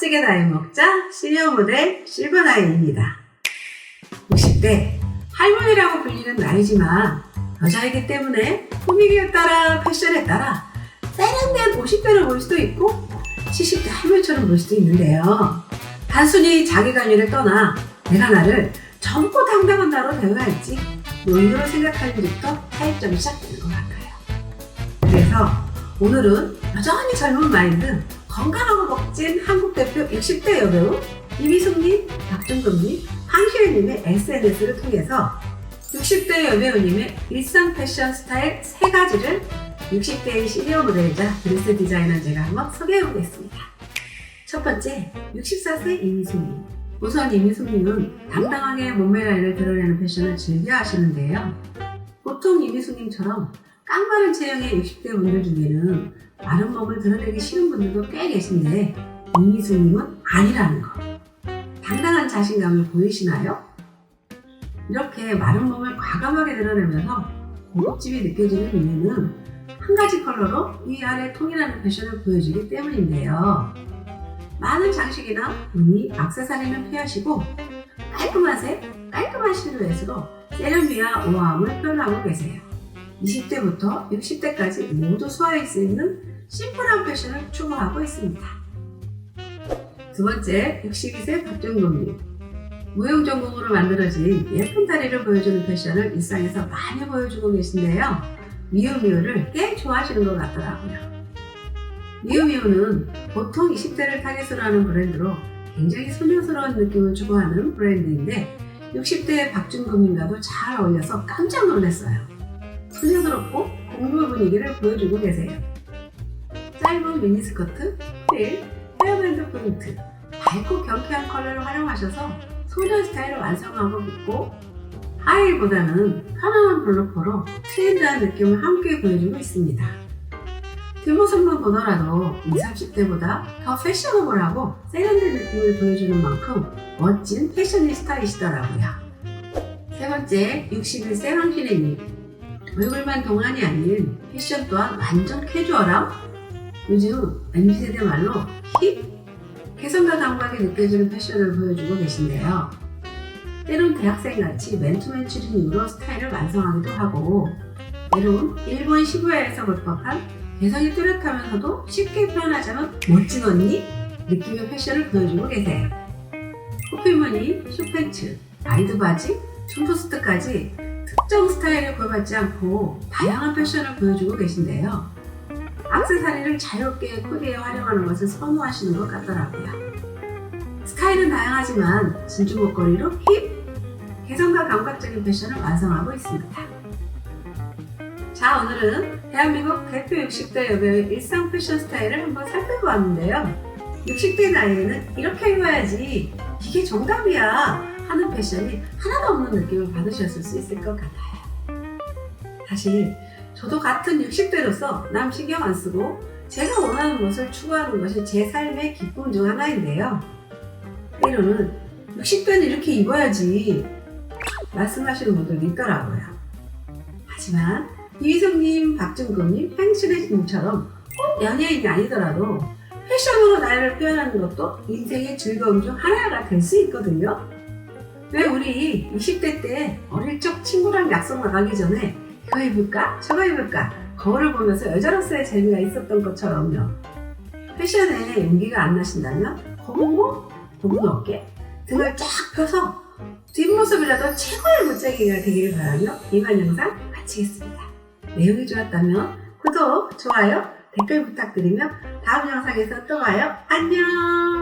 찌개 나이 먹자 시니어 모델 실버나인입니다. 60대 할머니라고 불리는 나이지만 여자이기 때문에 꾸미기에 따라 패션에 따라 세련된 50대를 볼 수도 있고 70대 할머니처럼 볼 수도 있는데요. 단순히 자기관리를 떠나 내가 나를 젊고 당당한 나로 대우할지 노인으로 생각하는 일부터 타협점이 시작되는 것 같아요. 그래서 오늘은 여전히 젊은 마인드 건강하고 멋진 한국 대표 60대 여배우 이미숙님, 박준금님, 황시혜님의 SNS를 통해서 60대 여배우님의 일상 패션 스타일 세 가지를 60대의 시니어 모델이자 드레스 디자이너 제가 한번 소개해 보겠습니다. 첫 번째, 64세 이미숙님. 우선 이미숙님은 당당하게 몸매 라인을 드러내는 패션을 즐겨 하시는데요. 보통 이미숙님처럼 깡마른 체형의 60대 분들 중에는 마른 몸을 드러내기 싫은 분들도 꽤 계신데 이미숙님은 아니라는 거. 당당한 자신감을 보이시나요? 이렇게 마른 몸을 과감하게 드러내면서 고급짐이 느껴지는 이유는 한 가지 컬러로 위아래 통일하는 패션을 보여주기 때문인데요. 많은 장식이나 무늬, 액세서리는 피하시고 깔끔한 색, 깔끔한 실루엣으로 세련미와 우아함을 표현하고 계세요. 20대부터 60대까지 모두 소화할 수 있는 심플한 패션을 추구하고 있습니다. 두 번째, 62세 박정동님. 무용 전공으로 만들어진 예쁜 다리를 보여주는 패션을 일상에서 많이 보여주고 계신데요. 미우미우를 꽤 좋아하시는 것 같더라고요. 미우미우는 보통 20대를 타겟으로 하는 브랜드로 굉장히 소녀스러운 느낌을 추구하는 브랜드인데 60대 박준금님과도 잘 어울려서 깜짝 놀랐어요. 소녀스럽고 공부 분위기를 보여주고 계세요. 짧은 미니스커트, 힐, 헤어밴드 포인트, 밝고 경쾌한 컬러를 활용하셔서 소녀 스타일을 완성하고 있고 하이보다는 편안한 블루퍼로 트렌드한 느낌을 함께 보여주고 있습니다. 뒷모습만 보더라도 20, 30대보다 더 패셔너블하고 세련된 느낌을 보여주는 만큼 멋진 패셔니스타이시더라고요. 세 번째, 61세 황신혜님. 얼굴만 동안이 아닌 패션 또한 완전 캐주얼함? 요즘 MZ세대 말로 힙? 개성과 감각이 느껴지는 패션을 보여주고 계신데요. 때론 대학생같이 맨투맨 추리닝으로 스타일을 완성하기도 하고 때론 일본 시부야에서 볼 법한 개성이 뚜렷하면서도 쉽게 표현하자면 멋진 언니 느낌의 패션을 보여주고 계세요. 코피무늬, 슈팬츠, 라이드 바지, 춤포스트까지 특정 스타일에 구애받지 않고 다양한 패션을 보여주고 계신데요. 악세사리를 자유롭게 코디에 활용하는 것을 선호하시는 것 같더라고요. 스타일은 다양하지만 진주 목걸이로 힙, 개성과 감각적인 패션을 완성하고 있습니다. 자, 오늘은 대한민국 대표 60대 여배우의 일상 패션 스타일을 한번 살펴보았는데요. 60대 나이에는 이렇게 입어야지 이게 정답이야 하는 패션이 하나도 없는 느낌을 받으셨을 수 있을 것 같아요. 사실 저도 같은 60대로서 남 신경 안 쓰고 제가 원하는 것을 추구하는 것이 제 삶의 기쁨 중 하나인데요. 때로는 60대는 이렇게 입어야지 말씀하시는 분들도 있더라고요. 하지만 이희성님, 박준금님, 향신혜님처럼 꼭 연예인이 아니더라도 패션으로 나이를 표현하는 것도 인생의 즐거움 중 하나가 될 수 있거든요. 왜 우리 20대 때 어릴 적 친구랑 약속 나가기 전에 이거 입을까? 저거 입을까? 거울을 보면서 여자로서의 재미가 있었던 것처럼요. 패션에 용기가 안 나신다면 거북목, 좁은 어깨 등을 쫙 펴서 뒷모습이라도 최고의 무짝이가 되기를 바라며 이번 영상 마치겠습니다. 내용이 좋았다면 구독, 좋아요, 댓글 부탁드리며 다음 영상에서 또 봐요. 안녕!